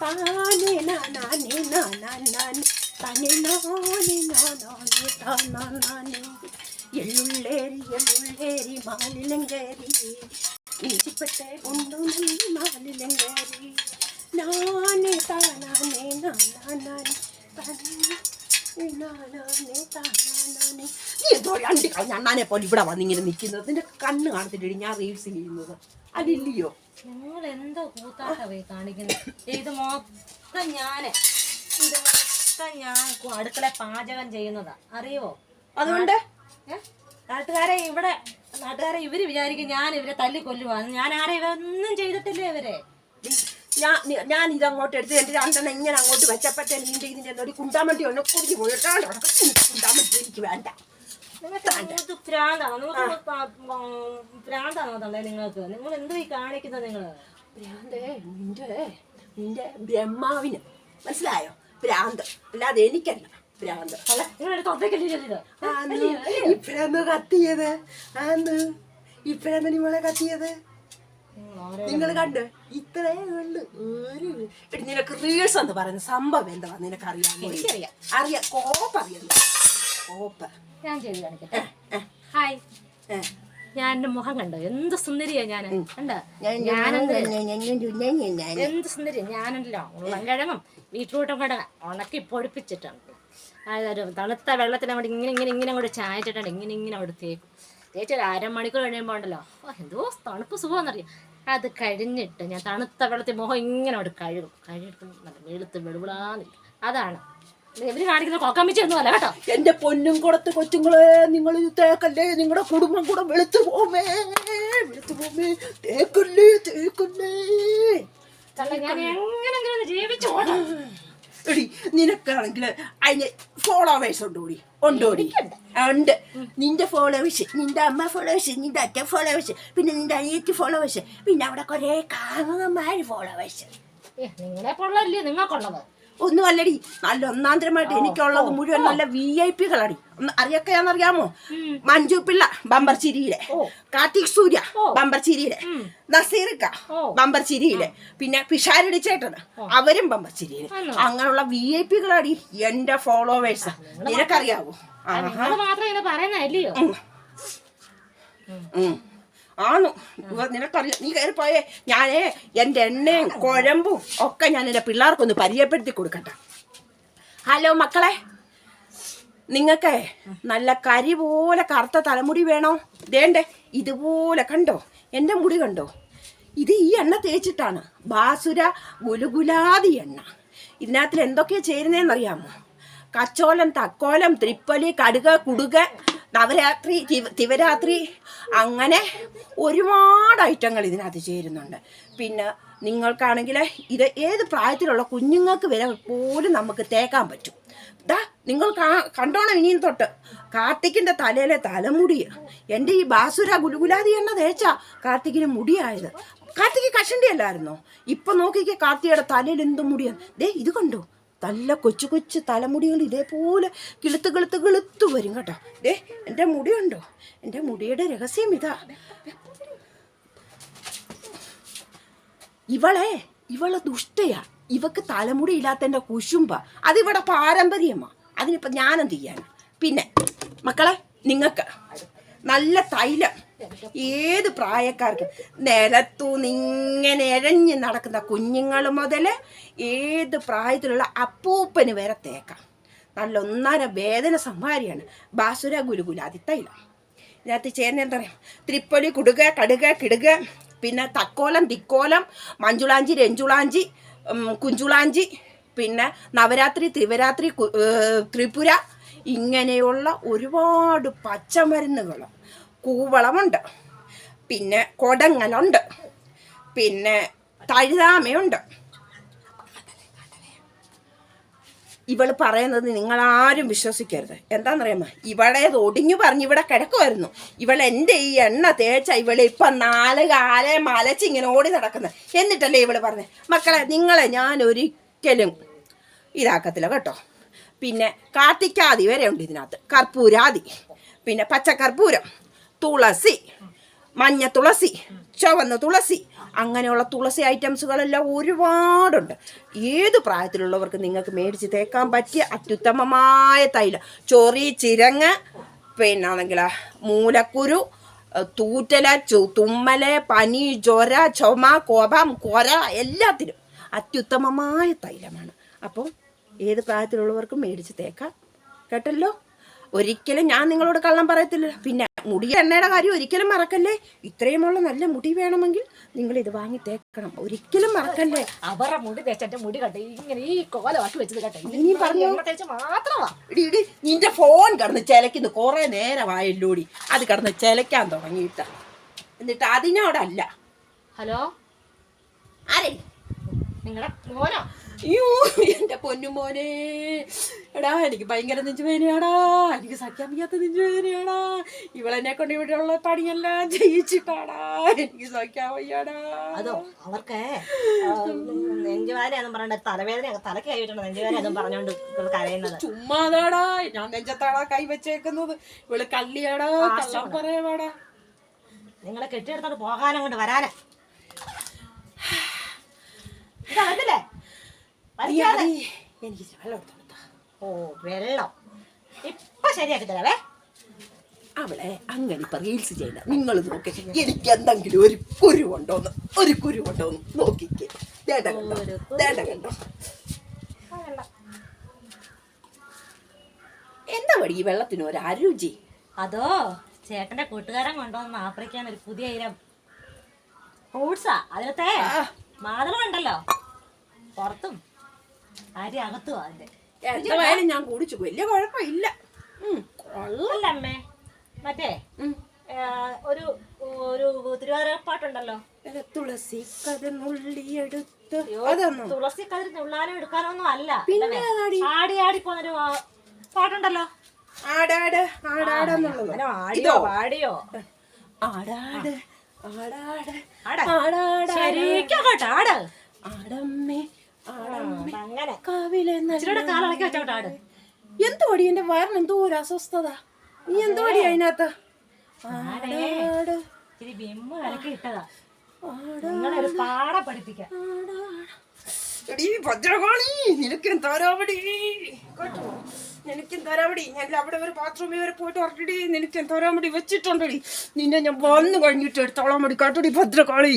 താനേ നാനാനേ നാനാനാനേ താനേ നാനേ നാനാനേ താനാനാനേ എള്ളുള്ളേരി എള്ളുള്ളേരി മാലിലങ്കേരി ഇഞ്ചിപ്പട്ടെ കൊണ്ടു നീ മാലിലങ്കേരി നാനേ താനാനേ താനേ നാനാനേ താനാനാനേ നീ എന്തോ രണ്ട് അണ്ണാനെ പോലെ ഇവിടെ വന്നിങ്ങനെ നിൽക്കുന്നത് നിന്റെ കണ്ണ് കാണത്തിട്ടിടി ഞാൻ റീൽസ് ചെയ്യുന്നത് അതില്ലയോ? നിങ്ങൾ എന്തോ കൂത്താട്ടവേ കാണിക്കുന്നത് ഇത് മൊത്തം ഞാൻ. ഇത് മൊത്തം ഞാൻ അടുക്കള പാചകം ചെയ്യുന്നതാ. അറിയുവോ? അതുകൊണ്ട്? നാട്ടുകാരെ ഇവിടെ നാട്ടുകാരെ ഇവർ വിചാരിക്കും ഞാൻ ഇവരെ തല്ലി കൊല്ലുവാന്ന് ഞാൻ ആരെ ഇവരൊന്നും ചെയ്തിട്ടില്ല ഇവരെ? ഞാൻ ഞാൻ ഇത് അങ്ങോട്ട് എടുത്ത് എന്റെ രണ്ടെണ്ണം ഇങ്ങനെ അങ്ങോട്ട് വെച്ചപ്പോഴത്തെ നിന്റെ ഇതിന്റെ ഒരു കുണ്ടാമട്ടി ഒന്ന് കുടിച്ച് പോയിട്ടാണ് കുണ്ടാമട്ടി എനിക്ക് വേണ്ട. നിങ്ങൾക്ക് ഇത് ഭ്രാന്താണോ? നിങ്ങൾക്ക് ഭ്രാന്താണോ തള്ളേ നിങ്ങൾക്ക് നിങ്ങൾ എന്തോ ഈ കാണിക്കുന്നത് നിങ്ങൾ? ഭ്രാന്തേ നിന്റെ നിന്റെ ബ്രഹ്മാവിന് മനസ്സിലായോ? ഭ്രാന്ത്. അല്ലാതെ എനിക്കല്ല ആന്ന്. ഇപ്പഴാന്ന് കത്തിയത്. ആന്ന്. ഇപ്പഴാന്ന് നിങ്ങളെ കത്തിയത്. നിങ്ങൾ കണ്ട്. ഇത്രേ ഉള്ളു ഒരു നിനക്ക് റീൽസ് എന്ന് പറയുന്ന സംഭവം എന്താ നിനക്ക് അറിയാമോ. അറിയാം. അറിയാം കോപ്പ് ഞാൻ ചെയ്ത് കാണിക്കട്ടെ? ഹായ്. ഞാൻ എന്റെ മുഖം കണ്ടോ? എന്ത് സുന്ദരിയാ ഞാൻ. കണ്ടോ? എന്ത് സുന്ദരി ഞാനുണ്ടല്ലോ ഉള്ളംകിഴങ്ങും ബീട്രൂട്ടും കൂടെ ഉണക്കി പൊടിപ്പിച്ചിട്ടുണ്ട് അതൊരു തണുത്ത വെള്ളത്തിൽ അങ്ങോട്ട് ഇങ്ങനെ ഇങ്ങനെ ഇങ്ങനെ അങ്ങോട്ട് ചായച്ചിട്ടുണ്ട് ഇങ്ങനെ ഇങ്ങനെ അവിടെ തേക്കും. തേച്ച് ഒരു അരമണിക്കൂർ കഴിയുമ്പോൾ ഉണ്ടല്ലോ. എന്തോ തണുപ്പ് സുഖമെന്നറിയാം അത് കഴിഞ്ഞിട്ട് ഞാൻ തണുത്ത വെള്ളത്തിൽ മുഖം ഇങ്ങനെ അവിടെ കഴുകും. കഴുകിട്ട് നല്ല വെളുത്ത് വെളുവിളാന്നില്ല അതാണ് ഇവർ കാണിക്കുന്ന കൊക്കമ്മിച്ച കേട്ടോ. എന്റെ പൊന്നും കുടത്ത് കൊച്ചുങ്ങളെ നിങ്ങൾ തേക്കല്ലേ നിങ്ങളുടെ കുടുംബം കൂടെ വെളുത്തു പോമേ വെളുത്തു പോമേ തേക്കല്ലേ തേക്കല്ലേ. ഞാൻ എങ്ങനെങ്കിലും എടി നിനക്കാണെങ്കിൽ അതിന് ഫോളോവേഴ്സ് ഉണ്ടോടി ഉണ്ടോടി ഉണ്ട് നിന്റെ ഫോളോവേഴ്സ് നിന്റെ അമ്മ ഫോളോവേഴ്സ് നിന്റെ അച്ഛൻ ഫോളോവേഴ്സ് പിന്നെ നിന്റെ അനിയത്തി ഫോളോവേഴ്സ് പിന്നെ അവിടെ കൊറേ കാണുന്നമാര് ഫോളോവേഴ്സ് നിങ്ങളെ പോലുള്ളല്ലേ നിങ്ങൾക്കുള്ളത്? ഒന്നും അല്ലടി. നല്ല ഒന്നാന്തരമായിട്ട് എനിക്കുള്ളത് മുഴുവൻ നല്ല വി ഐ പികളടി ഒന്ന് അറിയൊക്കെയാണെന്നറിയാമോ? മഞ്ജു പിള്ള ബമ്പർ ചിരിയിലെ. കാർത്തിക് സൂര്യ ബമ്പർ ചിരിയിലെ. നസീർക്ക ബമ്പർ ചിരിയിലെ. പിന്നെ പിഷാരടി ചേട്ടന് അവരും ബമ്പർ ചിരിയിലെ. അങ്ങനെയുള്ള വി ഐ പികളടി എന്റെ ഫോളോവേഴ്സ് നിനക്കറിയാവോ? മാത്രം ഉം. ആണു. നിനക്കറിയാം. നീ കയറി പോയേ. ഞാനേ എന്റെ എണ്ണയും കുഴമ്പും ഒക്കെ ഞാൻ എന്റെ പിള്ളേർക്കൊന്ന് പരിചയപ്പെടുത്തി കൊടുക്കട്ടെ. ഹലോ മക്കളെ. നിങ്ങൾക്ക് നല്ല കരി പോലെ കറുത്ത തലമുടി വേണോ? വേണ്ടേ ഇതുപോലെ കണ്ടോ? എന്റെ മുടി കണ്ടോ? ഇത് ഈ എണ്ണ തേച്ചിട്ടാണ്. ബാസുര ഗുലുഗുലാതി എണ്ണ. ഇതിനകത്തിൽ എന്തൊക്കെയാണ് ചേരുന്നതെന്നറിയാമോ കച്ചോലം തക്കോലം ത്രിപ്പലി കടുക കുടുക നവരാത്രി തിവ- തിവരാത്രി അങ്ങനെ ഒരുപാട് ഐറ്റങ്ങൾ ഇതിനകത്ത് ചേരുന്നുണ്ട്. പിന്നെ നിങ്ങൾക്കാണെങ്കിൽ ഇത് ഏത് പ്രായത്തിലുള്ള കുഞ്ഞുങ്ങൾക്ക് വരെ പോലും നമുക്ക് തേക്കാൻ പറ്റും. ദാ നിങ്ങൾ കാ- കണ്ടോണം ഇനിയും തൊട്ട്. കാർത്തിക്കിന്റെ തലയിലെ തലമുടി. എന്റെ ഈ ബാസുര ഗുലുഗുലാതി എണ്ണ തേച്ചാ കാർത്തിക്കിന് മുടിയായത്. കാർത്തിക് കഷണ്ടി അല്ലായിരുന്നോ? ഇപ്പം നോക്കിക്കേ കാർത്തികയുടെ തലയിൽ എന്ത് മുടിയാണ് ദേ ഇത് കണ്ടോ? നല്ല കൊച്ചു കൊച്ചു തലമുടികൾ ഇതേപോലെ കിളുത്ത് കിളുത്ത് കിളുത്ത് വരും കേട്ടോ. ദേ എന്റെ മുടിയുണ്ടോ? എന്റെ മുടിയുടെ രഹസ്യം ഇതാ. ഇവളെ ഇവളെ ദുഷ്ടയാ. ഇവക്ക് തലമുടി ഇല്ലാത്തതിന്റെ കുശുമ്പ അതിവിടെ പാരമ്പര്യമാ. അതിനിപ്പോ ഞാനെന്ത് ചെയ്യാനാ? പിന്നെ മക്കളെ നിങ്ങൾക്ക് നല്ല തൈലം. ഏത് പ്രായക്കാർക്ക്? നിലത്തൂന്നിങ്ങനെ എഴഞ്ഞ് നടക്കുന്ന കുഞ്ഞുങ്ങൾ മുതൽ ഏത് പ്രായത്തിലുള്ള അപ്പൂപ്പന് വരെ തേക്കാം. നല്ല ഒന്നര വേദന സംഹാരിയാണ്. ബാസുര ഗുരുകുലാതി തൈലം ഇതിനകത്ത് ചേരുന്ന എന്താ പറയുക തിരുപ്പൊലി കുടുക കടുക കിടുക പിന്നെ തക്കോലം തിക്കോലം മഞ്ചുളാഞ്ചി രഞ്ജുളാഞ്ചി കുഞ്ചുളാഞ്ചി പിന്നെ നവരാത്രി ത്രിവരാത്രി ത്രിപുര ഇങ്ങനെയുള്ള ഒരുപാട് പച്ചമരുന്നുകൾ കൂവളമുണ്ട്. പിന്നെ കൊടങ്ങലുണ്ട് പിന്നെ തഴുതാമയുണ്ട്. ഇവൾ പറയുന്നത് നിങ്ങൾ ആരും വിശ്വസിക്കരുത്. എന്താണെന്നറിയാമോ? ഇവളെ ഒടിഞ്ഞു പറഞ്ഞ് ഇവിടെ കിടക്കുമായിരുന്നു ഇവൾ എന്റെ ഈ എണ്ണ തേച്ച ഇവൾ ഇപ്പൊ നാല് കാലെ മലച്ച് ഇങ്ങനെ ഓടി നടക്കുന്നത് എന്നിട്ടല്ലേ ഇവൾ പറഞ്ഞത് മക്കളെ നിങ്ങളെ ഞാൻ ഒരിക്കലും ഇതാക്കത്തില്ല കേട്ടോ. പിന്നെ കാർത്തിക്കാതി വരെ ഉണ്ട് ഇതിനകത്ത്. കർപ്പൂരാതി. പിന്നെ പച്ചക്കർപ്പൂരം. തുളസി. മഞ്ഞ തുളസി ചുവന്ന തുളസി അങ്ങനെയുള്ള തുളസി ഐറ്റംസുകളെല്ലാം ഒരുപാടുണ്ട്. ഏത് പ്രായത്തിലുള്ളവർക്ക് നിങ്ങൾക്ക് മേടിച്ച് തേക്കാൻ പറ്റിയ അത്യുത്തമമായ തൈലം? ചൊറി ചിരങ്ങ് പിന്നാണെങ്കിൽ മൂലക്കുരു തൂറ്റല തുമ്മൽ പനി ജ്വര ചുമ കോപം കൊര എല്ലാത്തിനും അത്യുത്തമമായ തൈലമാണ്. അപ്പോൾ ഏത് പ്രായത്തിലുള്ളവർക്കും മേടിച്ച് തേക്കാം. കേട്ടല്ലോ? ഒരിക്കലും ഞാൻ നിങ്ങളോട് കള്ളം പറയത്തില്ല. പിന്നെ മുടി എണ്ണയുടെ കാര്യം ഒരിക്കലും മറക്കല്ലേ? ഇത്രയുമുള്ള നല്ല മുടി വേണമെങ്കിൽ നിങ്ങൾ ഇത് വാങ്ങി തേക്കണം. ഒരിക്കലും മറക്കല്ലേ? അവരുടെ മുടി തേച്ച് എന്റെ മുടി കട്ടെ ഇങ്ങനെ ഈ കോലമാക്കി വെച്ചത് കേട്ടെ. ഇനി പറഞ്ഞു? മാത്രമാടി മാത്രമാ. ഇടി ഇടി നിന്റെ ഫോൺ കിടന്ന് ചിലക്കുന്നു കുറെ നേരമായല്ലോടി. അത് കിടന്ന് ചിലക്കാൻ തുടങ്ങിയിട്ട്. എന്നിട്ട് അതിനോടല്ല. ഹലോ? ആരെ? നിങ്ങളുടെ മോനോ? അയ്യോ എന്റെ പൊന്നുമോനെ. എടാ എനിക്ക് ഭയങ്കര നെഞ്ചുവേനയാടാ എനിക്ക് സഖ്യാൻ വയ്യാത്ത നെഞ്ചുവേനയാടാ ഇവളെന്നെ കൊണ്ട് ഇവിടെ ഉള്ള പണിയെല്ലാം ചെയ്യിച്ചിട്ടാടാ. എനിക്ക് സഖ്യാൻ വയ്യാടാ അതോ അവർക്ക് നെഞ്ചുവേദനയെന്നും പറഞ്ഞോണ്ട് തലവേദന തലക്ക് കൈവിട്ടുണ്ട് നെഞ്ചുവേദന പറഞ്ഞോണ്ട് പറഞ്ഞുകൊണ്ട് കരയുന്നത്. ചുമ്മാതാടാ ഞാൻ നെഞ്ചത്താടാ കൈ വെച്ചേക്കുന്നത്. ഇവൾ കള്ളിയാടാ കള്ളം പറയാടാ നിങ്ങളെ കെട്ടിയെടുത്തോണ്ട് പോകാനും കൊണ്ട് വരാനാ. ഇതാ വന്നില്ലേ. എനിക്ക് വെള്ളം എടുത്ത് കൊടുത്താ. ഓ വെള്ളം. ഇപ്പൊ ശരിയാക്കി തരാവേ അവളെ അങ്ങനെ ഇപ്പൊ റീൽസ് ചെയ്യണ്ട. നിങ്ങൾ നോക്കി. എനിക്ക് എന്തെങ്കിലും ഒരു കുരു ഉണ്ടോന്ന് ഒരു കുരു ഉണ്ടോന്ന് നോക്കിക്കേ ദേണ്ട കണ്ടോ? ദേണ്ട കണ്ടോ? എന്താ വഴി ഈ വെള്ളത്തിന് ഒരു അരുചി? അതോ ചേട്ടന്റെ കൂട്ടുകാരൻ കൊണ്ടുവന്ന ആഫ്രിക്കാൻ ഒരു പുതിയ ഇനം. ഫ്രൂട്ട്സാ അതിലത്തെ മാതളം മാതളമുണ്ടല്ലോ പുറത്തും. അരി അകത്തും അതിന്റെ. എന്തായാലും ഞാൻ കുടിച്ചു. വലിയ കുഴപ്പമില്ല. ഉം, കൊള്ളാം. അമ്മേ മറ്റേ. ഒരു ഒരു തിരുവാതിരപ്പാട്ടുണ്ടല്ലോ. തുളസി അതൊന്നും? തുളസി കതിർ നുള്ളാനും എടുക്കാനൊന്നും അല്ല പിന്നെ ആടി ആടി പോന്നൊരു പാട്ടുണ്ടല്ലോ. ആടാട് ആടാടെന്നുള്ളത് ആടിയോ ആടിയോ ആടാട് ആടാട് ആടാട് ആട്. ആടാട് ആടമ്മേ ആട് എന്തുവടി എന്റെ വയറിന് എന്തോ ഒരു അസ്വസ്ഥത? നീ അതിനകത്ത്? പാഠം പഠിപ്പിക്കാം. എടീ ഭദ്രകാളി നിനക്കും തരാവടി. കേട്ടോ? നിനക്കും തരാവടി. ഞാൻ അവിടെ ഒരു ബാത്റൂമിൽ വരെ പോയിട്ട് ഉറക്കടി. നിനക്കും തരാൻ വേണ്ടി വെച്ചിട്ടുണ്ടടി. നിന്നെ ഞാൻ വന്നു കഴിഞ്ഞിട്ട് എടുത്തോളാൻ വേണ്ടി കാട്ടടി ഭദ്രകാളി.